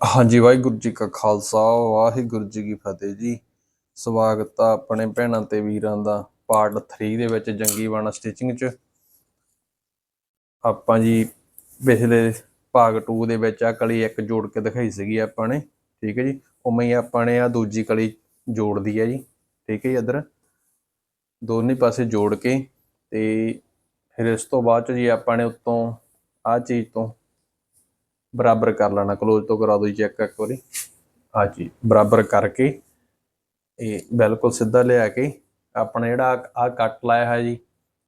ਹਾਂਜੀ, ਵਾਹਿਗੁਰੂ ਜੀ ਕਾ ਖਾਲਸਾ, ਵਾਹਿਗੁਰੂ ਜੀ ਕੀ ਫਤਿਹ ਜੀ। ਸਵਾਗਤ ਆ ਆਪਣੇ ਭੈਣਾਂ ਤੇ ਵੀਰਾਂ ਦਾ ਪਾਰਟ 3 ਦੇ ਵਿੱਚ ਜੰਗੀ ਬਾਣਾ ਸਟਿਚਿੰਗ ਚ। ਆਪਾਂ ਜੀ ਪਿਛਲੇ ਭਾਗ 2 ਦੇ ਵਿੱਚ ਆ ਕਲੀ ਇੱਕ ਜੋੜ ਕੇ ਦਿਖਾਈ ਸੀਗੀ ਆਪਾਂ ਨੇ, ਠੀਕ ਹੈ ਜੀ? ਉਵੇਂ ਹੀ ਆਪਾਂ ਨੇ ਆ ਦੂਜੀ ਕਲੀ ਜੋੜਦੀ ਹੈ ਜੀ, ਠੀਕ ਹੈ ਜੀ ਇੱਧਰ? ਦੋਨੇ ਪਾਸੇ ਜੋੜ ਕੇ ਤੇ ਫਿਰ ਇਸ ਤੋਂ ਬਾਅਦ ਚ ਜੀ ਆਪਾਂ ਨੇ ਉੱਤੋਂ ਆ ਚੀਜ਼ ਤੋਂ ਬਰਾਬਰ ਕਰ ਲੈਣਾ ਕਲੋਜ਼ ਤੋਂ ਕਰਾ ਦਿਓ ਚੈੱਕ ਇੱਕ ਵਾਰੀ। ਆ ਜੀ, ਬਰਾਬਰ ਕਰਕੇ ਇਹ ਬਿਲਕੁਲ ਸਿੱਧਾ ਲਿਆ ਕੇ ਆਪਣਾ ਜਿਹੜਾ ਆ ਕੱਟ ਲਾਇਆ ਹੈ ਜੀ,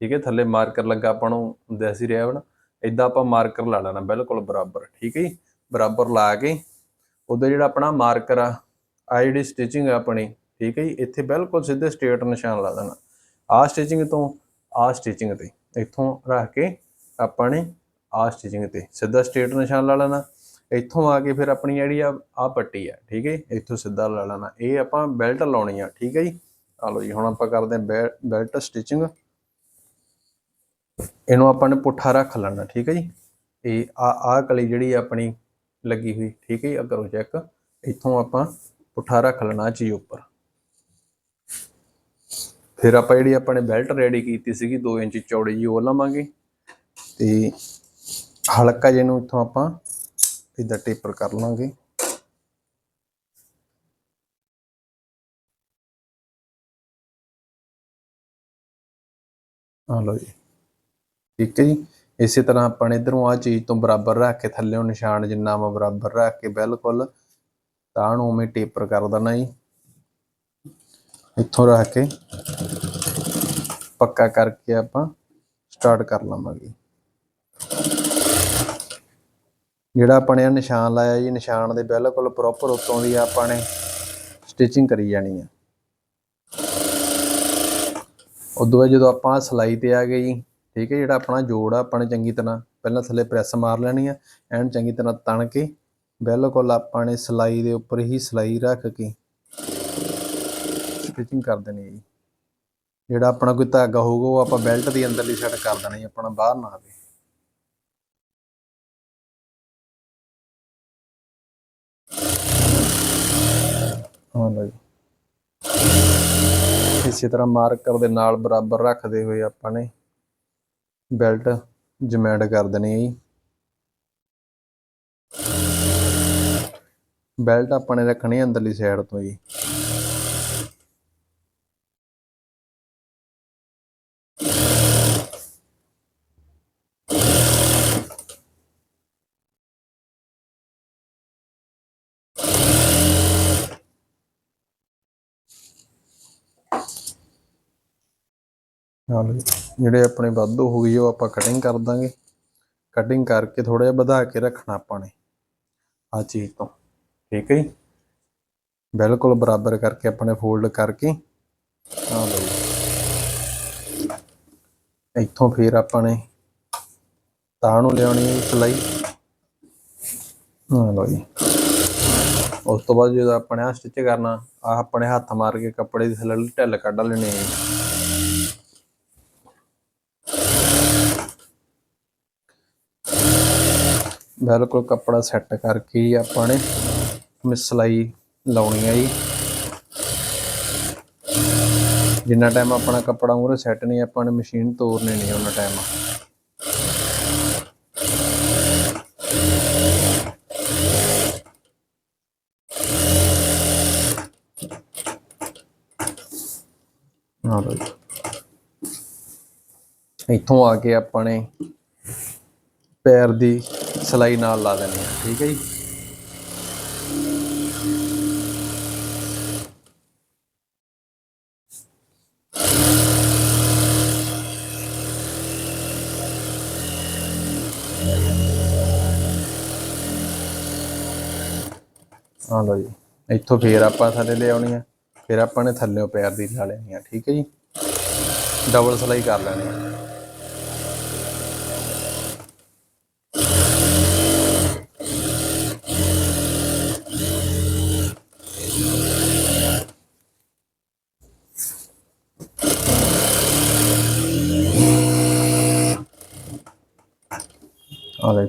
ਠੀਕ ਹੈ, ਥੱਲੇ ਮਾਰਕਰ ਲੱਗਾ ਆਪਾਂ ਨੂੰ ਦਿਸ ਹੀ ਰਿਹਾ ਹੁਣ ਇਦਾਂ ਆਪਾਂ ਮਾਰਕਰ ਲਾ ਲੈਣਾ, ਬਿਲਕੁਲ ਬਰਾਬਰ, ਠੀਕ ਹੈ ਜੀ, ਬਰਾਬਰ ਲਾ ਕੇ ਉਹਦਾ ਜਿਹੜਾ ਆਪਣਾ ਮਾਰਕਰ ਆ ਆ ਜਿਹੜੀ ਸਟਿਚਿੰਗ ਆ ਆਪਣੀ, ਠੀਕ ਹੈ ਜੀ, ਇੱਥੇ ਬਿਲਕੁਲ ਸਿੱਧੇ ਸਟੇਟ ਨਿਸ਼ਾਨ ਲਾ ਦੇਣਾ। ਆ ਸਟਿਚਿੰਗ ਤੋਂ ਆ ਸਟਿਚਿੰਗ ਤੇ, ਇੱਥੋਂ ਰੱਖ ਕੇ ਆਪਾਂ ਨੇ ਆ ਸਟਿਚਿੰਗ ਤੇ। ਸਿੱਧਾ ਸਟ੍ਰੇਟ ਨਿਸ਼ਾਨ ਲਾ ਲੈਣਾ। ਇੱਥੋਂ ਆ ਕੇ ਫਿਰ ਆਪਣੀ ਜਿਹੜੀ ਆ ਆ ਪੱਟੀ ਆ, ਠੀਕ ਹੈ ਇੱਥੋਂ ਸਿੱਧਾ ਲਾ ਲੈਣਾ। ਇਹ ਆਪਾਂ ਬੈਲਟ ਲਾਉਣੀ ਆ, ਠੀਕ ਹੈ ਜੀ? ਆ ਲਓ ਜੀ, ਹੁਣ ਆਪਾਂ ਕਰਦੇ ਹਾਂ ਬੈਲਟ ਸਟਿਚਿੰਗ ਇਹਨੂੰ ਆਪਾਂ ਨੇ ਪੁੱਠਾ ਰੱਖ ਲੈਣਾ, ਠੀਕ ਹੈ ਜੀ? ਇਹ ਆ ਆ ਕਲੀ ਜਿਹੜੀ ਆਪਣੀ ਲੱਗੀ ਹੋਈ, ਠੀਕ ਹੈ ਜੀ? ਆ ਕਰੋ ਚੈੱਕ ਇੱਥੋਂ ਆਪਾਂ ਪੁੱਠਾ ਰੱਖ ਲੈਣਾ ਚੀਜ਼ ਉੱਪਰ। ਫਿਰ ਆਪਾਂ ਜਿਹੜੀ ਆਪਾਂ ਨੇ ਬੈਲਟ ਰੈਡੀ ਕੀਤੀ ਸੀਗੀ 2 ਇੰਚ ਚੌੜੀ ਜੀ ਉਹ ਲਵਾਂਗੇ। ਤੇ ਹਲਕਾ ਜਿਹਨੂੰ ਇੱਥੋਂ ਆਪਾਂ ਇਦਾਂ ਟੇਪਰ ਕਰ ਲਾਂਗੇ। ਆ ਲਓ ਜੀ। ਠੀਕ ਹੈ ਜੀ। ਇਸੇ ਤਰ੍ਹਾਂ ਆਪਾਂ ਨੇ ਇਧਰੋਂ ਆ ਚੀਜ਼ ਤੋਂ ਬਰਾਬਰ ਰੱਖ ਕੇ ਥੱਲੇੋਂ ਨਿਸ਼ਾਨ ਜਿੰਨਾ ਵਾ ਬਰਾਬਰ ਰੱਖ ਕੇ ਬਿਲਕੁਲ ਤਾਂ ਨੂੰ ਉਵੇਂ ਟੇਪਰ ਕਰ ਦੇਣਾ ਜੀ। ਇੱਥੋਂ ਰੱਖ ਕੇ ਪੱਕਾ ਕਰਕੇ ਆਪਾਂ ਸਟਾਰਟ ਕਰ ਲਵਾਂਗੇ। ਜਿਹੜਾ ਆਪਾਂ ਨੇ ਨਿਸ਼ਾਨ ਲਾਇਆ ਜੀ, ਨਿਸ਼ਾਨ ਦੇ ਬਿਲਕੁਲ ਪ੍ਰੋਪਰ ਉੱਤੋਂ ਦੀ ਆਪਾਂ ਨੇ ਸਟਿਚਿੰਗ ਕਰੀ ਜਾਣੀ ਆ। ਉਦੋਂ ਬਾਅਦ ਜਦੋਂ ਆਪਾਂ ਸਲਾਈ ਤੇ ਆ ਗਏ ਜੀ, ਠੀਕ ਹੈ, ਜਿਹੜਾ ਆਪਣਾ ਜੋੜ ਆ, ਆਪਾਂ ਨੇ ਚੰਗੀ ਤਰ੍ਹਾਂ ਪਹਿਲਾਂ ਥੱਲੇ ਪ੍ਰੈਸ ਮਾਰ ਲੈਣੀ ਆ, ਐਨ ਚੰਗੀ ਤਰ੍ਹਾਂ ਤਣ ਕੇ ਬਿਲਕੁਲ ਆਪਾਂ ਨੇ ਸਲਾਈ ਦੇ ਉੱਪਰ ਹੀ ਸਲਾਈ ਰੱਖ ਕੇ ਸਟਿਚਿੰਗ ਕਰ ਦੇਣੀ ਹੈ ਜੀ। ਜਿਹੜਾ ਆਪਣਾ ਕੋਈ ਧਾਗਾ ਹੋਊਗਾ, ਉਹ ਆਪਾਂ ਬੈਲਟ ਦੀ ਅੰਦਰਲੀ ਸਾਈਡ ਕਰ ਦੇਣਾ ਜੀ, ਆਪਣਾ ਬਾਹਰ ਨਾ ਆਵੇ। ਹਾਂ ਲਓ ਜੀ ਇਸੇ ਤਰ੍ਹਾਂ ਮਾਰਕਰ ਦੇ ਨਾਲ ਬਰਾਬਰ ਰੱਖਦੇ ਹੋਏ ਆਪਾਂ ਨੇ ਬੈਲਟ ਜਮੈਂਟ ਕਰ ਦੇਣੀ ਹੈ ਜੀ। ਬੈਲਟ ਆਪਾਂ ਨੇ ਰੱਖਣੀ ਅੰਦਰਲੀ ਸਾਈਡ ਤੋਂ ਜੀ। ਨਾਲ ਜਿਹੜੇ ਆਪਣੇ ਵਾਧੂ ਹੋ ਗਈ ਉਹ ਆਪਾਂ ਕਟਿੰਗ ਕਰ ਦਾਂਗੇ। ਕਟਿੰਗ ਕਰਕੇ ਥੋੜਾ ਜਿਹਾ ਵਧਾ ਕੇ ਰੱਖਣਾ ਆਪਾਂ ਨੇ ਆ ਚੀਜ਼ ਤੋਂ। ਠੀਕ ਹੈ ਜੀ? ਬਿਲਕੁਲ ਬਰਾਬਰ ਕਰਕੇ ਆਪਣੇ ਫੋਲਡ ਕਰਕੇ ਆ ਲਓ ਇੱਥੋਂ ਫੇਰ ਆਪਾਂ ਨੇ ਤਾਂ ਨੂੰ ਲਿਆਉਣੀ ਹੈ ਸਲਾਈ। ਆ ਲਓ ਜੀ। ਉਸ ਤੋਂ ਬਾਅਦ ਜਦੋਂ ਆਪਣੇ ਆ ਸਟਿਚ ਕਰਨਾ ਆ ਆਪਣੇ ਹੱਥ ਮਾਰ ਕੇ ਕੱਪੜੇ ਦੀ ਥੱਲੇ ਢਿੱਲ ਕੱਢ ਲੈਣੀ ਹੈ। ਬਿਲਕੁਲ ਕੱਪੜਾ ਸੈੱਟ ਕਰਕੇ ਹੀ ਆਪਾਂ ਨੇ ਮਿਸਲਾਈ ਲਾਉਣੀ ਹੈ ਜੀ। ਜਿੰਨਾ ਟਾਈਮ ਆਪਣਾ ਕੱਪੜਾ ਮੂਰੇ ਸੈੱਟ ਨਹੀਂ, ਆਪਾਂ ਨੇ ਮਸ਼ੀਨ ਤੋੜਨੀ ਨਹੀਂ ਉਹਨਾਂ ਟਾਈਮ ਆ ਲਓ ਇੱਥੋਂ ਆ ਕੇ ਆਪਾਂ ਨੇ ਪੈਰ ਦੀ ਸਲਾਈ ਨਾਲ ਲਾ ਦੇਣੀ ਹੈ, ਠੀਕ ਹੈ ਜੀ। ਆ ਲਓ ਜੀ, ਇੱਥੋਂ ਫੇਰ ਆਪਾਂ ਥੱਲੇ ਲਿਆਉਣੀ ਆ ਫਿਰ ਆਪਾਂ ਨੇ ਥੱਲੇੋਂ ਪੈਰ ਦੀ ਲਾ ਲੈਣੀ ਆ ਠੀਕ ਹੈ ਜੀ। ਡਬਲ ਸਲਾਈ ਕਰ ਲੈਣੀ ਆ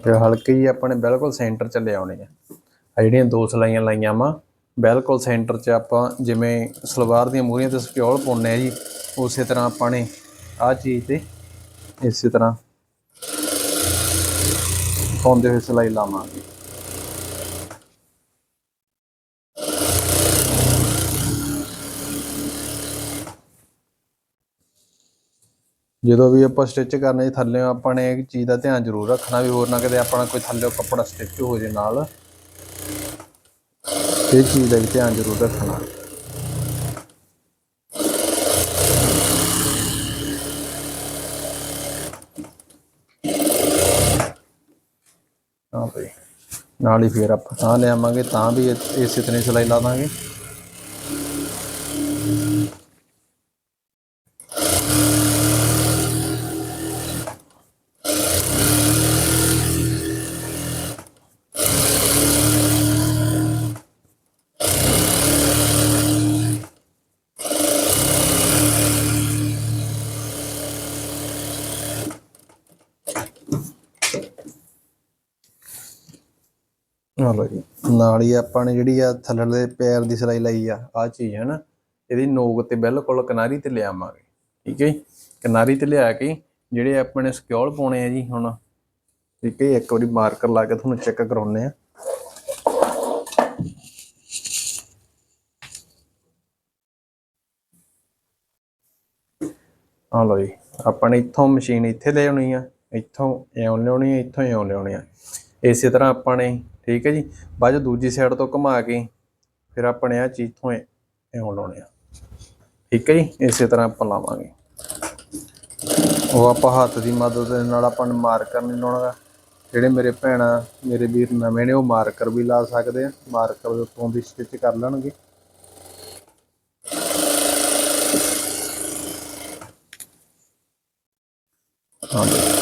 ਆ ਲੈ ਜੀ ਆਪਾਂ ਨੇ ਬਿਲਕੁਲ ਸੈਂਟਰ ਚ ਲੈ ਆ। ਆ ਜਿਹੜੀਆਂ ਦੋ ਸਲਾਈਆਂ ਲਾਈਆਂ ਵਾ, ਬਿਲਕੁਲ ਸੈਂਟਰ 'ਚ ਆਪਾਂ ਜਿਵੇਂ ਸਲਵਾਰ ਦੀਆਂ ਮੂਹਰੀਆਂ ਤੇ ਸਕਿਉਲ ਪਾਉਂਦੇ ਆ ਜੀ, ਉਸੇ ਤਰ੍ਹਾਂ ਆਪਾਂ ਨੇ ਆਹ ਚੀਜ਼ ਤੇ ਇਸੇ ਤਰ੍ਹਾਂ ਪਾਉਂਦੇ ਹੋਏ ਸਲਾਈ ਲਾਵਾਂਗੇ। ਜਦੋਂ ਵੀ ਆਪਾਂ ਸਟਿਚ ਕਰਨੇ ਥੱਲੇ ਆਪਾਂ ਨੇ ਇੱਕ ਚੀਜ਼ ਦਾ ਧਿਆਨ ਜ਼ਰੂਰ ਰੱਖਣਾ ਵੀ ਹੋਰ ਨਾ ਕਿਤੇ ਆਪਣਾ ਕੋਈ ਥੱਲੇ ਕੱਪੜਾ ਸਟਿਚ ਹੋ ਜੇ ਨਾਲ। ਇਹ ਚੀਜ਼ ਦਾ ਵੀ ਧਿਆਨ ਜ਼ਰੂਰ ਰੱਖਣਾ। ਹਾਂ ਭਾਈ ਨਾਲ ਹੀ ਫੇਰ ਆਪਾਂ ਤਾਂ ਲਿਆਵਾਂਗੇ, ਤਾਂ ਵੀ ਇਹ- ਇਸੇ ਤਰ੍ਹਾਂ ਸਿਲਾਈ ਲਾ ਦਾਂਗੇ। ਲਓ ਜੀ ਨਾਲ ਹੀ ਆਪਾਂ ਨੇ ਜਿਹੜੀ ਆ ਥੱਲੜੇ ਪੈਰ ਦੀ ਸਿਲਾਈ ਲਈ ਆ ਆ ਚੀਜ਼ ਹੈ ਨਾ ਇਹਦੀ ਨੋਕ ਤੇ ਬਿਲਕੁਲ ਕਿਨਾਰੀ ਤੇ ਲਿਆਵਾਂਗੇ। ਠੀਕ ਹੈ ਜੀ? ਕਿਨਾਰੀ ਤੇ ਲਿਆ ਕੇ ਜਿਹੜੇ ਆਪਣੇ ਸਕਿਓਲ ਪਾਉਣੇ ਆ ਜੀ ਹੁਣ ਠੀਕ ਹੈ ਜੀ, ਇੱਕ ਵਾਰੀ ਮਾਰਕਰ ਲਾ ਕੇ ਤੁਹਾਨੂੰ ਚੈੱਕ ਕਰਾਉਨੇ ਆ ਆ ਲਓ ਜੀ ਆਪਾਂ ਨੇ ਇੱਥੋਂ ਮਸ਼ੀਨ ਇੱਥੇ ਲੈ ਆਉਣੀ ਆ ਇੱਥੋਂ ਇਉਂ ਲਿਆਉਣੀ ਆ ਇੱਥੋਂ ਇਉਂ ਲਿਆਉਣੀ ਆ। ਇਸੇ ਤਰ੍ਹਾਂ ਆਪਾਂ ਨੇ ਠੀਕ ਹੈ ਜੀ? ਬਾਅਦ 'ਚ ਦੂਜੀ ਸਾਈਡ ਤੋਂ ਘੁਮਾ ਕੇ ਫਿਰ ਆਪਣੇ ਨੇ ਆ ਚੀਜ਼ ਤੋਂ ਇਉਂ ਲਾਉਣੇ ਆ। ਠੀਕ ਹੈ ਜੀ? ਇਸੇ ਤਰ੍ਹਾਂ ਆਪਾਂ ਲਾਵਾਂਗੇ। ਉਹ ਆਪਾਂ ਹੱਥ ਦੀ ਮਦਦ ਦੇ ਨਾਲ ਆਪਾਂ ਨੂੰ ਮਾਰਕਰ ਨਹੀਂ ਲਾਉਣਾ ਗਾ। ਜਿਹੜੇ ਮੇਰੇ ਭੈਣਾਂ, ਮੇਰੇ ਵੀਰ ਨਵੇਂ ਨੇ, ਉਹ ਮਾਰਕਰ ਵੀ ਲਾ ਸਕਦੇ ਆ। ਮਾਰਕਰ ਦੇ ਉੱਤੋਂ ਵੀ ਸਟਿਚ ਕਰ ਲੈਣਗੇ। ਹਾਂਜੀ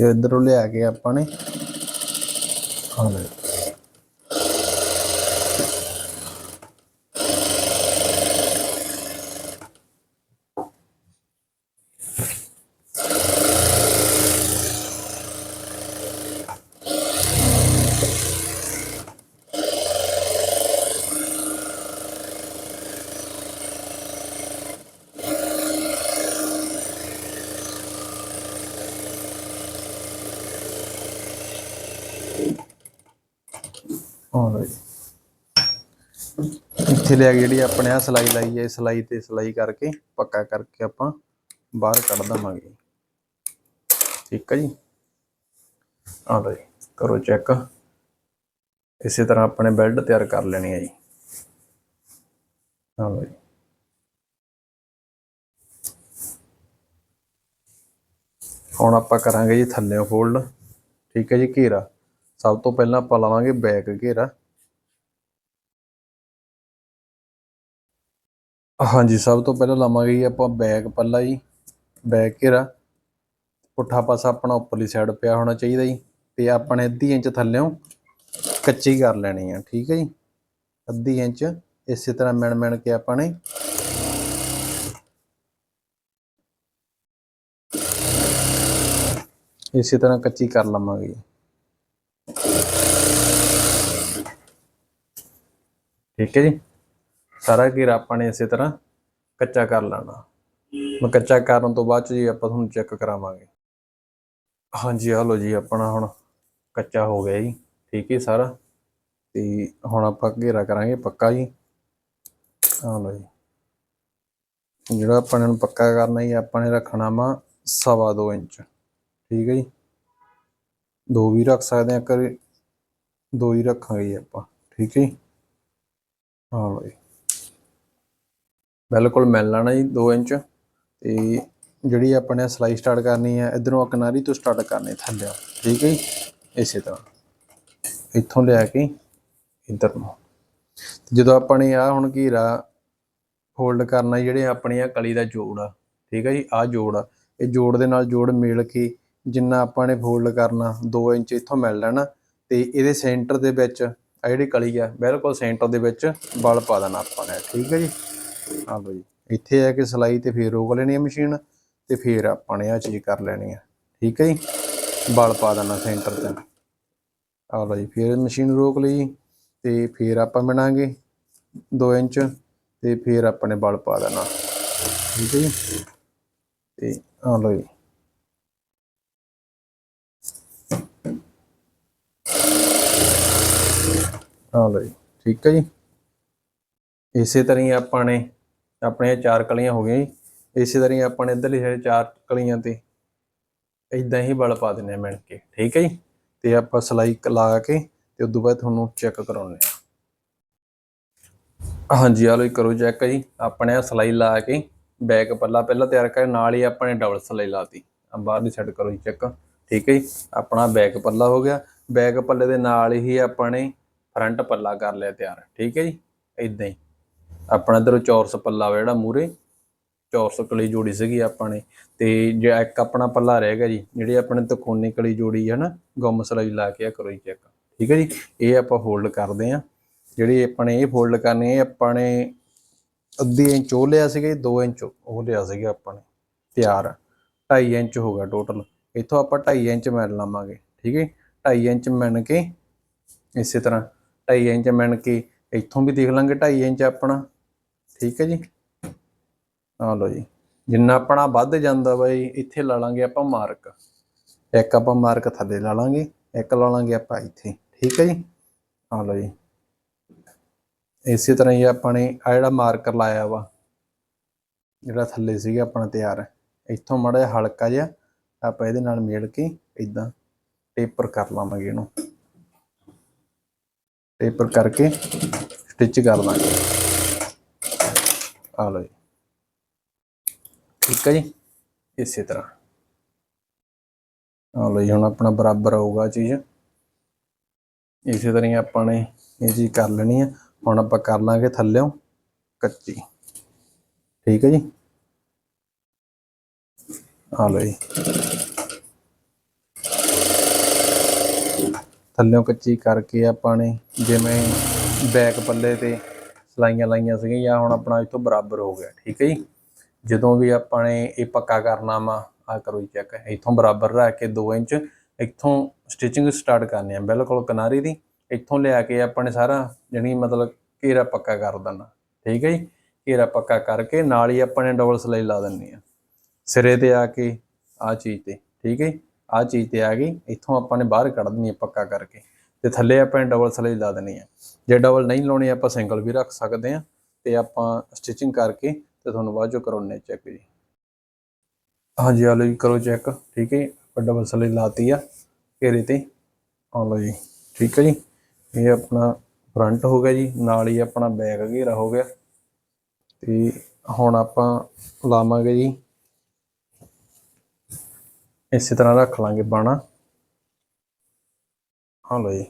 ਇਧਰੋਂ ਲਿਆ ਕੇ ਆਪਾਂ ਨੇ। ਆ ਲੈ। ਇੱਥੇ ਲਿਆ ਕੇ ਜਿਹੜੀ ਆਪਣੇ ਆ ਸਲਾਈ ਲਾਈ ਹੈ ਸਲਾਈ ਤੇ ਸਲਾਈ ਕਰਕੇ, ਪੱਕਾ ਕਰਕੇ ਆਪਾਂ ਬਾਹਰ ਕੱਢ ਦਵਾਂਗੇ। ਠੀਕ ਹੈ ਜੀ? ਆ ਲਓ ਜੀ, ਕਰੋ ਚੈੱਕ। ਇਸੇ ਤਰ੍ਹਾਂ ਆਪਣੇ ਬੈਲਟ ਤਿਆਰ ਕਰ ਲੈਣੀ ਹੈ ਜੀ। ਆ ਲਓ ਜੀ। ਹੁਣ ਆਪਾਂ ਕਰਾਂਗੇ ਜੀ ਥੱਲੇ ਫੋਲਡ। ਠੀਕ ਹੈ ਜੀ, ਘੇਰਾ। ਸਭ ਤੋਂ ਪਹਿਲਾਂ ਆਪਾਂ ਲਾਵਾਂਗੇ ਬੈਕ ਘੇਰਾ। ਹਾਂਜੀ, ਸਭ ਤੋਂ ਪਹਿਲਾਂ ਲਾਵਾਂਗੇ ਜੀ ਆਪਾਂ ਬੈਕ ਪੱਲਾ ਜੀ ਬੈਕ ਘੇਰਾ। ਪੁੱਠਾ ਪਾਸਾ ਆਪਣਾ ਉੱਪਰਲੀ ਸਾਈਡ ਪਿਆ ਹੋਣਾ ਚਾਹੀਦਾ ਜੀ ਤੇ ਨੇ ਅੱਧੀ ਇੰਚ ਥੱਲੇੋਂ ਕੱਚੀ ਕਰ ਲੈਣੀ ਆ, ਠੀਕ ਹੈ ਜੀ? ਅੱਧੀ ਇੰਚ, ਇਸੇ ਤਰ੍ਹਾਂ ਮਿਣ ਮਿਣ ਕੇ ਆਪਾਂ ਨੇ ਇਸੇ ਤਰ੍ਹਾਂ ਕੱਚੀ ਕਰ ਲਵਾਂਗੇ ਜੀ। ਠੀਕ ਹੈ ਜੀ? ਸਾਰਾ ਘੇਰਾ ਆਪਾਂ ਨੇ ਇਸੇ ਤਰ੍ਹਾਂ ਕੱਚਾ ਕਰ ਲੈਣਾ। ਮੈਂ ਕੱਚਾ ਕਰਨ ਤੋਂ ਬਾਅਦ 'ਚ ਜੀ ਆਪਾਂ ਤੁਹਾਨੂੰ ਚੈੱਕ ਕਰਾਵਾਂਗੇ। ਹਾਂਜੀ ਆ ਲਓ ਜੀ ਆਪਣਾ ਹੁਣ ਕੱਚਾ ਹੋ ਗਿਆ ਜੀ। ਠੀਕ ਹੈ ਸਾਰਾ। ਤੇ ਹੁਣ ਆਪਾਂ ਘੇਰਾ ਕਰਾਂਗੇ ਪੱਕਾ ਜੀ। ਆ ਲਓ ਜੀ। ਜਿਹੜਾ ਆਪਾਂ ਨੇ ਪੱਕਾ ਕਰਨਾ ਜੀ, ਆਪਾਂ ਨੇ ਰੱਖਣਾ ਵਾ ਸਵਾ ਦੋ ਇੰਚ। ਠੀਕ ਹੈ ਜੀ। ਦੋ ਵੀ ਰੱਖ ਸਕਦੇ ਆ ਕਰ ਦੋ ਹੀ ਰੱਖਾਂਗੇ ਜੀ ਆਪਾਂ। ਠੀਕ ਹੈ ਜੀ। ਹਾਂ ਜੀ। ਬਿਲਕੁਲ ਮਿਲ ਲੈਣਾ ਜੀ 2 ਇੰਚ। ਤੇ ਜਿਹੜੀ ਆਪਾਂ ਨੇ ਸਲਾਈ ਸਟਾਰਟ ਕਰਨੀ ਹੈ, ਇਧਰੋਂ ਕਿਨਾਰੀ ਤੋਂ ਸਟਾਰਟ ਕਰਨੀ ਥੱਲੇ। ਠੀਕ ਹੈ ਜੀ? ਇਸੇ ਤਰ੍ਹਾਂ। ਇੱਥੋਂ ਲਿਆ ਕੇ ਇੱਧਰ। ਨੂੰ ਜਦੋਂ ਆਪਾਂ ਨੇ ਆ ਹੁਣ ਘੀਰਾ ਫੋਲਡ ਕਰਨਾ ਜਿਹੜੇ ਆਪਣੀ ਆ ਕਲੀ ਦਾ ਜੋੜ ਆ। ਠੀਕ ਹੈ ਜੀ? ਆ ਜੋੜ ਆ। ਇਹ ਜੋੜ ਦੇ ਨਾਲ ਜੋੜ ਮਿਲ ਕੇ ਜਿੰਨਾ ਆਪਾਂ ਨੇ ਫੋਲਡ ਕਰਨਾ 2 ਇੰਚ ਇੱਥੋਂ ਮਿਲ ਲੈਣਾ। ਤੇ ਇਹਦੇ ਸੈਂਟਰ ਦੇ ਵਿੱਚ ਆ ਜਿਹੜੀ ਕਲੀ ਆ, ਬਿਲਕੁਲ ਸੈਂਟਰ ਦੇ ਵਿੱਚ ਬਲ ਪਾ ਦੇਣਾ ਆਪਾਂ ਨੇ। ਠੀਕ ਹੈ ਜੀ? ਆ ਲਓ ਜੀ ਇੱਥੇ ਆ ਕੇ ਸਲਾਈ ਤੇ ਫੇਰ ਰੋਕ ਲੈਣੀ ਹੈ ਮਸ਼ੀਨ ਤੇ ਫੇਰ ਆਪਾਂ ਨੇ ਆ ਚੀਜ਼ ਕਰ ਲੈਣੀ ਹੈ ਠੀਕ ਹੈ ਜੀ? ਬਲ ਪਾ ਦੇਣਾ ਸੈਂਟਰ ਤੇ। ਆ ਲਓ ਜੀ, ਫੇਰ ਮਸ਼ੀਨ ਰੋਕ ਲਈ ਤੇ ਫੇਰ ਆਪਾਂ ਮਿਣਾਂਗੇ 2 ਇੰਚ ਤੇ ਫੇਰ ਆਪਾਂ ਨੇ ਬਲ ਪਾ ਦੇਣਾ। ਠੀਕ ਹੈ ਜੀ? ਤੇ ਆ ਲਓ ਜੀ। ਆ ਲਓ ਜੀ, ਠੀਕ ਹੈ ਜੀ? ਇਸੇ ਤਰ੍ਹਾਂ ਹੀ ਆਪਾਂ ਨੇ ਆਪਣੇ ਚਾਰ ਕਲੀਆਂ ਹੋ ਗਈਆਂ ਜੀ। ਇਸੇ ਤਰ੍ਹਾਂ ਹੀ ਆਪਾਂ ਨੇ ਇੱਧਰਲੀ ਸਾਈਡ ਚਾਰ ਕਲੀਆਂ ਤੇ ਇਦਾਂ ਹੀ ਬਲ ਪਾ ਦਿੰਨੇ ਆ ਮਿਣ ਕੇ। ਠੀਕ ਹੈ ਜੀ? ਤੇ ਆਪਾਂ ਸਲਾਈ ਲਾ ਕੇ ਤੇ ਉਦੋਂ ਬਾਅਦ ਤੁਹਾਨੂੰ ਚੈੱਕ ਕਰਾਉਣੇ ਆ ਹਾਂਜੀ ਆ ਲੋ ਕਰੋ ਚੈੱਕ ਜੀ। ਆਪਣੇ ਆਹ ਸਲਾਈ ਲਾ ਕੇ ਬੈਕ ਪੱਲਾ ਪਹਿਲਾਂ ਤਿਆਰ ਕਰ ਨਾਲ ਹੀ ਆਪਾਂ ਨੇ ਡਬਲ ਸਲਾਈ ਲਾਤੀ। ਆ ਬਾਹਰਲੀ ਸਾਈਡ ਕਰੋ ਜੀ ਚੈੱਕ ਠੀਕ ਹੈ ਜੀ? ਆਪਣਾ ਬੈਕ ਪੱਲਾ ਹੋ ਗਿਆ। ਬੈਕ ਪੱਲੇ ਦੇ ਨਾਲ ਹੀ ਆਪਾਂ ਨੇ ਫਰੰਟ ਪੱਲਾ ਕਰ ਲਿਆ ਤਿਆਰ। ਠੀਕ ਹੈ ਜੀ? ਇਦਾਂ ਹੀ। ਆਪਣਾ ਇਧਰੋਂ ਚੌਰਸ ਪੱਲਾ ਵਾ ਜਿਹੜਾ ਮੂਰੇ ਚੌਰਸ ਕਲੀ ਜੋੜੀ ਸੀਗੀ ਆਪਾਂ ਨੇ। ਤੇ ਜੇ ਇੱਕ ਆਪਣਾ ਪੱਲਾ ਰਹਿ ਗਿਆ ਜੀ, ਜਿਹੜੇ ਆਪਣੇ ਤਕੋਨੀ ਕਲੀ ਜੋੜੀ ਹੈ ਨਾ, ਗੁੰਮ ਸਲਾਈ ਲਾ ਕੇ ਆ ਕਰੋ ਜੀ ਚੈੱਕ। ਠੀਕ ਹੈ ਜੀ? ਇਹ ਆਪਾਂ ਫੋਲਡ ਕਰਦੇ ਆ। ਜਿਹੜੀ ਆਪਾਂ ਨੇ ਇਹ ਫੋਲਡ ਕਰਨੀ, ਇਹ ਆਪਾਂ ਨੇ ਅੱਧੀ ਇੰਚ ਉਹ ਲਿਆ ਸੀਗਾ 2 ਇੰਚ ਉਹ ਲਿਆ ਸੀਗਾ ਆਪਾਂ ਨੇ। ਤਿਆਰ 2.5 ਇੰਚ ਹੋ ਗਿਆ ਟੋਟਲ ਇੱਥੋਂ ਆਪਾਂ 2.5 ਇੰਚ ਮਿਲ ਲਵਾਂਗੇ। ਠੀਕ ਹੈ 2.5 ਇੰਚ ਮਿਣ ਕੇ, ਇਸੇ ਤਰ੍ਹਾਂ 2.5 ਇੰਚ ਮਿਣ ਕੇ, ਇੱਥੋਂ ਵੀ ਦੇਖ ਲਾਂਗੇ 2.5 ਇੰਚ ਆਪਣਾ। ਠੀਕ ਹੈ ਜੀ? ਆ ਲਓ ਜੀ। ਜਿੰਨਾ ਆਪਣਾ ਵੱਧ ਜਾਂਦਾ ਬਾਈ ਇੱਥੇ ਲਾ ਲਾਂਗੇ ਆਪਾਂ ਮਾਰਕ। ਇੱਕ ਆਪਾਂ ਮਾਰਕ ਥੱਲੇ ਲਾ ਲਾਂਗੇ, ਇੱਕ ਲਾ ਲਾਂਗੇ ਆਪਾਂ ਇੱਥੇ। ਠੀਕ ਹੈ ਜੀ? ਆ ਲਓ ਜੀ। ਇਸੇ ਤਰ੍ਹਾਂ ਹੀ ਆਪਾਂ ਨੇ ਆ ਜਿਹੜਾ ਮਾਰਕਰ ਲਾਇਆ ਵਾ, ਜਿਹੜਾ ਥੱਲੇ ਸੀਗਾ ਆਪਣਾ ਤਿਆਰ, ਇੱਥੋਂ ਮਾੜਾ ਜਿਹਾ ਹਲਕਾ ਜਿਹਾ ਆਪਾਂ ਇਹਦੇ ਨਾਲ ਮੇਲ ਕੇ ਇਦਾਂ ਟੇਪਰ ਕਰ ਲਾਵਾਂਗੇ ਇਹਨੂੰ। ਟੇਪਰ ਕਰਕੇ ਸਟਿਚ ਕਰ ਲਾਂਗੇ। ਆ ਲਓ ਜੀ। ਠੀਕ ਹੈ ਜੀ, ਇਸੇ ਤਰ੍ਹਾਂ। ਆ ਲਓ ਜੀ, ਹੁਣ ਆਪਣਾ ਬਰਾਬਰ ਆਊਗਾ ਚੀਜ਼। ਇਸੇ ਤਰ੍ਹਾਂ ਹੀ ਆਪਾਂ ਨੇ ਇਹ ਚੀਜ਼ ਕਰ ਲੈਣੀ ਹੈ। ਹੁਣ ਆਪਾਂ ਕਰ ਲਾਂਗੇ ਥੱਲਿਓਂ ਕੱਚੀ। ਠੀਕ ਹੈ ਜੀ। ਆ ਲਓ ਜੀ। ਥੱਲਿਓਂ ਕੱਚੀ ਕਰਕੇ ਆਪਾਂ ਨੇ ਜਿਵੇਂ ਬੈਕ ਪੱਲੇ ਤੇ ਸਲਾਈਆਂ ਲਾਈਆਂ ਸੀਗੀਆਂ ਜਾਂ ਹੁਣ ਆਪਣਾ ਇਥੋਂ ਬਰਾਬਰ ਹੋ ਗਿਆ, ਠੀਕ ਹੈ ਜੀ? ਜਦੋਂ ਵੀ ਆਪਾਂ ਨੇ ਇਹ ਪੱਕਾ ਕਰਨਾ ਵਾ ਆ ਕਰੋ ਜੀ ਚੈੱਕ ਇੱਥੋਂ ਬਰਾਬਰ ਰੱਖ ਕੇ 2 ਇੰਚ, ਇੱਥੋਂ ਸਟਿਚਿੰਗ ਸਟਾਰਟ ਕਰਨੀ ਆ, ਬਿਲਕੁਲ ਕਿਨਾਰੀ ਦੀ, ਇੱਥੋਂ ਲਿਆ ਕੇ ਆਪਾਂ ਨੇ ਸਾਰਾ ਜਣੀ ਮਤਲਬ ਘੇਰਾ ਪੱਕਾ ਕਰ ਦੇਣਾ, ਠੀਕ ਹੈ ਜੀ? ਘੇਰਾ ਪੱਕਾ ਕਰਕੇ ਨਾਲ ਹੀ ਆਪਾਂ ਨੇ ਡਬਲ ਸਲਾਈ ਲਾ ਦੇਣੀ ਆ। ਸਿਰੇ ਤੇ ਆ ਕੇ ਆ ਚੀਜ਼ ਤੇ, ਠੀਕ ਹੈ ਆ ਚੀਜ਼ ਤੇ ਆ ਗਈ ਇੱਥੋਂ ਆਪਾਂ ਨੇ ਬਾਹਰ ਕੱਢ ਦੇਣੀ ਹੈ ਪੱਕਾ ਕਰਕੇ। ਤੇ ਥੱਲੇ ਆਪਾਂ ਨੇ ਡਬਲ ਸਲਾਈ ਲਾ ਦੇਣੀ ਹੈ। ਜੇ ਡਬਲ ਨਹੀਂ ਲਾਉਣੀ, ਆਪਾਂ ਸਿੰਗਲ ਵੀ ਰੱਖ ਸਕਦੇ ਆ ਤੇ ਆਪਾਂ ਸਟਿਚਿੰਗ ਕਰਕੇ ਤੇ ਤੁਹਾਨੂੰ ਬਾਅਦ ਚੋਂ ਕਰਾਉਣੇ ਚੈੱਕ ਜੀ। ਹਾਂਜੀ, ਆ ਲਓ ਜੀ, ਕਰੋ ਚੈੱਕ ਠੀਕ ਹੈ ਆਪਾਂ ਡਬਲ ਸਲੇਜ ਲਾਤੀ ਆ ਘੇਰੇ ਤੇ। ਆ ਲਓ ਜੀ, ਠੀਕ ਹੈ ਜੀ? ਇਹ ਆਪਣਾ ਫਰੰਟ ਹੋ ਗਿਆ ਜੀ, ਨਾਲ ਹੀ ਆਪਣਾ ਬੈਕ ਘੇਰਾ ਹੋ ਗਿਆ। ਤੇ ਹੁਣ ਆਪਾਂ ਲਾਵਾਂਗੇ ਜੀ। ਇਸੇ ਤਰ੍ਹਾਂ ਰੱਖ ਲਾਂਗੇ ਬਾਣਾ। ਹਾਂ ਲਓ ਜੀ,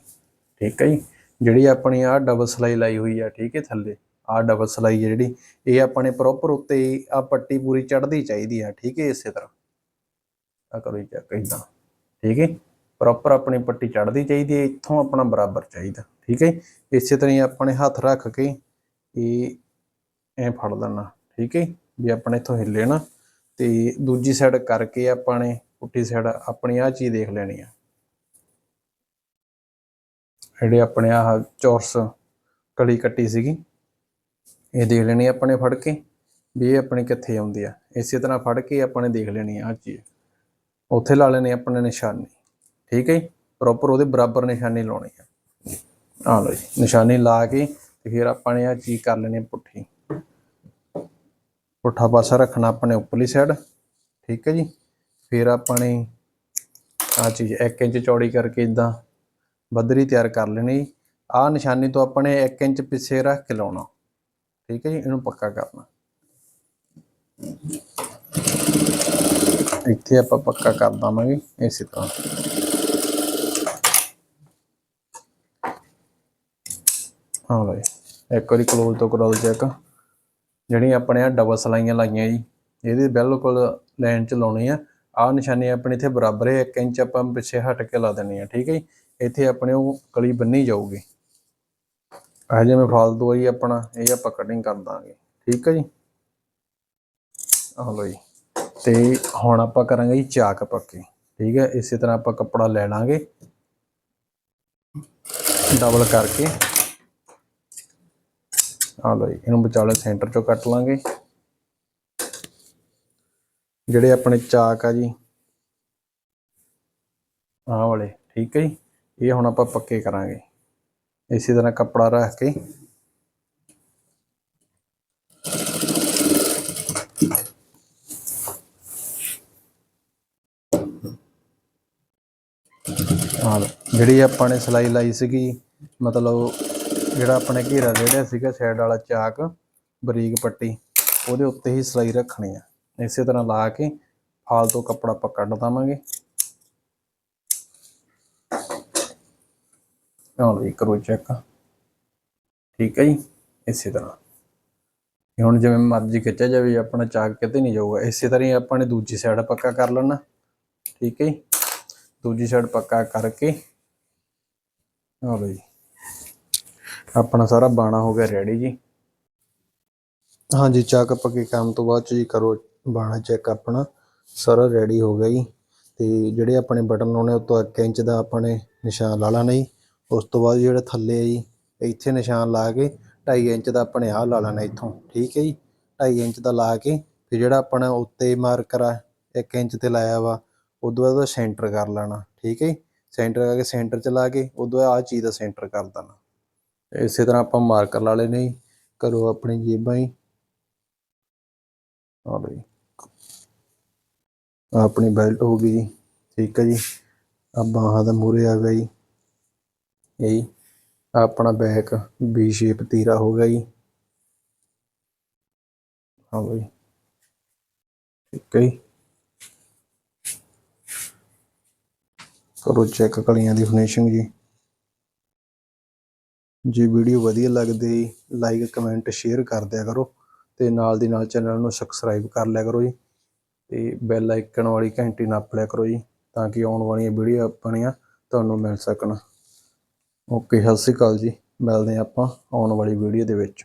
ਠੀਕ ਹੈ ਜੀ। ਜਿਹੜੀ ਆਪਣੀ ਆ ਡਬਲ ਸਲਾਈ ਲਾਈ ਹੋਈ ਆ, ਠੀਕ ਹੈ ਥੱਲੇ। ਆ ਡਬਲ ਸਲਾਈ ਹੈ ਜਿਹੜੀ, ਇਹ ਆਪਣੇ ਪ੍ਰੋਪਰ ਉੱਤੇ ਆ ਪੱਟੀ ਪੂਰੀ ਚੜ੍ਹਦੀ ਚਾਹੀਦੀ ਆ, ਠੀਕ ਹੈ ਇਸੇ ਤਰ੍ਹਾਂ। ਆ ਕਰੋ ਜੀ ਚੈੱਕ ਇਦਾਂ ਠੀਕ ਹੈ। ਪ੍ਰੋਪਰ ਆਪਣੀ ਪੱਟੀ ਚੜ੍ਹਦੀ ਚਾਹੀਦੀ ਹੈ ਇੱਥੋਂ ਆਪਣਾ ਬਰਾਬਰ ਚਾਹੀਦਾ, ਠੀਕ ਹੈ। ਇਸੇ ਤਰ੍ਹਾਂ ਹੀ ਆਪਣੇ ਹੱਥ ਰੱਖ ਕੇ ਇਹ ਐ ਫੜ ਲੈਣਾ, ਠੀਕ ਹੈ। ਵੀ ਆਪਣੇ ਇੱਥੋਂ ਹਿੱਲੇ ਨਾ, ਤੇ ਦੂਜੀ ਸਾਈਡ ਕਰਕੇ ਆਪਾਂ ਨੇ ਪੁੱਠੀ ਸਾਈਡ ਆਪਣੀ ਆ ਚੀਜ਼ ਦੇਖ ਲੈਣੀ ਆ। ਜਿਹੜੇ ਆਪਣੇ ਆਹ ਚੌਰਸ ਕਲੀ ਕੱਟੀ ਸੀਗੀ, ਇਹ ਦੇਖ ਲੈਣੀ ਆਪਣੇ ਫੜ ਕੇ ਵੀ ਇਹ ਆਪਣੇ ਕਿੱਥੇ ਆਉਂਦੀ ਆ। ਇਸੇ ਤਰ੍ਹਾਂ ਫੜ ਕੇ ਆਪਾਂ ਨੇ ਦੇਖ ਲੈਣੀ ਆ, ਆਹ ਚੀਜ਼। ਉੱਥੇ ਲਾ ਲੈਣੀ ਆਪਣੇ ਨਿਸ਼ਾਨੀ। ਠੀਕ ਹੈ ਪ੍ਰੋਪਰ ਉਹਦੇ ਬਰਾਬਰ ਨਿਸ਼ਾਨੀ ਲਾਉਣੀ ਆ। ਆ ਲਓ ਜੀ, ਨਿਸ਼ਾਨੀ ਲਾ ਕੇ ਤੇ ਫਿਰ ਆਪਾਂ ਨੇ ਆ ਚੀਜ਼ ਕਰ ਲੈਣੀ ਪੁੱਠੀ। ਪੁੱਠਾ ਪਾਸਾ ਰੱਖਣਾ ਆਪਣੇ ਉੱਪਰਲੀ ਸਾਈਡ ਠੀਕ ਹੈ ਜੀ? ਫਿਰ ਆਪਾਂ ਨੇ ਆ ਚੀਜ਼ 1 ਇੰਚ ਚੌੜੀ ਕਰਕੇ ਇਦਾਂ ਬੱਦਰੀ ਤਿਆਰ ਕਰ ਲੈਣੀ। ਆਹ ਨਿਸ਼ਾਨੀ ਤੋਂ ਆਪਾਂ ਨੇ 1 ਇੰਚ ਪਿੱਛੇ ਰੱਖ ਕੇ ਲਾਉਣਾ। ਠੀਕ ਹੈ ਜੀ, ਇਹਨੂੰ ਪੱਕਾ ਕਰਨਾ। ਇੱਥੇ ਆਪਾਂ ਪੱਕਾ ਕਰ ਦਵਾਂਗੇ ਇਸੇ ਤਰ੍ਹਾਂ। ਹਾਂ ਬਈ, ਇੱਕ ਵਾਰੀ ਕਲੋਜ਼ ਤੋਂ ਕਰਾ ਦਿਓ ਚੈੱਕ ਜਿਹੜੀਆਂ ਆਪਣੇ ਆ ਡਬਲ ਸਲਾਈਆਂ ਲਾਈਆਂ ਜੀ, ਇਹਦੇ ਬਿਲਕੁਲ ਲਾਈਨ ਚ ਲਾਉਣੀ ਆ। ਆਹ ਨਿਸ਼ਾਨੀ ਆਪਣੀ ਇੱਥੇ ਬਰਾਬਰ ਹੈ 1 ਇੰਚ ਆਪਾਂ ਪਿੱਛੇ ਹਟ ਕੇ ਲਾ ਦੇਣੀ ਆ। ਠੀਕ ਹੈ ਜੀ ਇੱਥੇ ਆਪਣੇ ਉਹ ਕਲੀ ਬੰਨੀ ਜਾਊਗੀ। ਇਹ ਜਿਵੇਂ ਫਾਲਤੂ ਆਈ ਆਪਣਾ, ਇਹ ਆਪਾਂ ਕਟਿੰਗ ਕਰ ਦਾਂਗੇ। ਠੀਕ ਹੈ ਜੀ? ਆ ਲਓ ਜੀ। ਤੇ ਹੁਣ ਆਪਾਂ ਕਰਾਂਗੇ ਜੀ ਚਾਕ ਪੱਕੇ। ਠੀਕ ਹੈ ਇਸੇ ਤਰ੍ਹਾਂ ਆਪਾਂ ਕੱਪੜਾ ਲੈ ਲਾਂਗੇ। ਡਬਲ ਕਰਕੇ। ਆ ਲਓ ਜੀ, ਇਹਨੂੰ ਵਿਚਾਲੇ ਸੈਂਟਰ ਚੋਂ ਕੱਟ ਲਾਂਗੇ। ਜਿਹੜੇ ਆਪਣੇ ਚਾਕ ਆ ਜੀ। ਆਹ ਵਾਲੇ, ਠੀਕ ਹੈ ਜੀ? ਇਹ ਹੁਣ ਆਪਾਂ ਪੱਕੇ ਕਰਾਂਗੇ। ਇਸੇ ਤਰ੍ਹਾਂ ਕੱਪੜਾ ਰੱਖ ਕੇ। ਹਾਂ ਜਿਹੜੀ ਆਪਾਂ ਨੇ ਸਲਾਈ ਲਾਈ ਸੀਗੀ, ਮਤਲਬ ਜਿਹੜਾ ਆਪਣੇ ਘੇਰਾ ਜਿਹੜਾ ਸੀਗਾ ਸਾਈਡ ਵਾਲਾ ਚਾਕ, ਬਰੀਕ ਪੱਟੀ, ਉਹਦੇ ਉੱਤੇ ਹੀ ਸਲਾਈ ਰੱਖਣੀ ਆ। ਇਸੇ ਤਰ੍ਹਾਂ ਲਾ ਕੇ ਫਾਲਤੂ ਕੱਪੜਾ ਆਪਾਂ ਕੱਢ ਦਵਾਂਗੇ। ਆਹ ਲਓ ਜੀ, ਕਰੋ ਚੈੱਕ ਠੀਕ ਹੈ ਜੀ, ਇਸੇ ਤਰ੍ਹਾਂ। ਹੁਣ ਜਿਵੇਂ ਮਰਜ਼ੀ ਖਿੱਚਿਆ ਜਾਵੇ, ਆਪਣਾ ਚਾਕ ਕਿਤੇ ਨਹੀਂ ਜਾਊਗਾ। ਇਸੇ ਤਰ੍ਹਾਂ ਹੀ ਆਪਾਂ ਨੇ ਦੂਜੀ ਸਾਈਡ ਪੱਕਾ ਕਰ ਲੈਣਾ। ਠੀਕ ਹੈ ਜੀ, ਦੂਜੀ ਸਾਈਡ ਪੱਕਾ ਕਰਕੇ। ਆਹ ਲਓ ਜੀ, ਆਪਣਾ ਸਾਰਾ ਬਾਣਾ ਹੋ ਗਿਆ ਰੈਡੀ ਜੀ। ਹਾਂਜੀ ਚਾਕ ਪੱਕੇ ਕੰਮ ਤੋਂ ਬਾਅਦ 'ਚ ਜੀ ਕਰੋ ਬਾਣਾ ਚੈੱਕ ਆਪਣਾ। ਸਾਰਾ ਰੈਡੀ ਹੋ ਗਿਆ ਜੀ। ਤੇ ਜਿਹੜੇ ਆਪਣੇ ਬਟਨ ਲਾਉਣੇ ਉਹ ਤੋਂ 1 ਇੰਚ ਦਾ ਆਪਾਂ ਨੇ ਨਿਸ਼ਾਨ ਲਾ ਲੈਣਾ ਜੀ। ਉਸ ਤੋਂ ਬਾਅਦ ਜਿਹੜਾ ਥੱਲੇ ਆ ਜੀ, ਇੱਥੇ ਨਿਸ਼ਾਨ ਲਾ ਕੇ 2.5 ਇੰਚ ਦਾ ਆਪਣੇ ਆਹ ਲਾ ਲੈਣਾ ਇੱਥੋਂ, ਠੀਕ ਹੈ ਜੀ? 2.5 ਇੰਚ ਦਾ ਲਾ ਕੇ ਫਿਰ ਜਿਹੜਾ ਆਪਣਾ ਉੱਤੇ ਮਾਰਕਰ ਆ 1 ਇੰਚ ਤੇ ਲਾਇਆ ਵਾ, ਉਦੋਂ ਬਾਅਦ ਉਹਦਾ ਸੈਂਟਰ ਕਰ ਲੈਣਾ, ਠੀਕ ਹੈ ਜੀ? ਸੈਂਟਰ ਕਰਕੇ ਸੈਂਟਰ ਚ ਲਾ ਕੇ ਉਦੋਂ ਬਾਅਦ ਆਹ ਚੀਜ਼ ਦਾ ਸੈਂਟਰ ਕਰ ਦੇਣਾ। ਇਸੇ ਤਰ੍ਹਾਂ ਆਪਾਂ ਮਾਰਕਰ ਲਾ ਲੈਣੇ ਜੀ, ਕਰੋ ਆਪਣੀ ਜੇਬਾਂ ਹੀ ਆ ਲਓ ਜੀ। ਆਹ ਆਪਣੀ ਬੈਲਟ ਹੋ ਗਈ ਜੀ, ਠੀਕ ਹੈ ਜੀ? ਆ ਬਾਹਾਂ ਦਾ ਮੂਰੇ ਆ ਗਿਆ ਜੀ। ਇਹ ਜੀ ਆਪਣਾ ਬੈਕ ਬੀ ਸ਼ੇਪ ਤੀਰਾ ਹੋ ਗਿਆ ਜੀ। ਹਾਂ ਬਈ। ਠੀਕ ਹੈ ਜੀ। ਕਰੋ ਚੈੱਕ ਕਲੀਆਂ ਦੀ ਫਿਨਿਸ਼ਿੰਗ ਜੀ। ਜੇ ਵੀਡੀਓ ਵਧੀਆ ਲੱਗਦੀ, ਲਾਈਕ, ਕਮੈਂਟ, ਸ਼ੇਅਰ ਕਰ ਦਿਆ ਕਰੋ ਤੇ ਨਾਲ ਦੀ ਨਾਲ ਚੈਨਲ ਨੂੰ ਸਬਸਕ੍ਰਾਈਬ ਕਰ ਲਿਆ ਕਰੋ ਜੀ ਤੇ ਬੈਲ ਆਈਕਨ ਵਾਲੀ ਘੰਟੀ ਨੱਪ ਲਿਆ ਕਰੋ ਜੀ ਤਾਂ ਕਿ ਆਉਣ ਵਾਲੀਆਂ ਵੀਡੀਓ ਆਪਣੀਆਂ ਤੁਹਾਨੂੰ ਮਿਲ ਸਕਣ। ਓਕੇ ਸਤਿ ਸ਼੍ਰੀ ਅਕਾਲ ਜੀ। ਮਿਲਦੇ ਹਾਂ ਆਪਾਂ ਆਉਣ ਵਾਲੀ ਵੀਡੀਓ ਦੇ ਵਿੱਚ।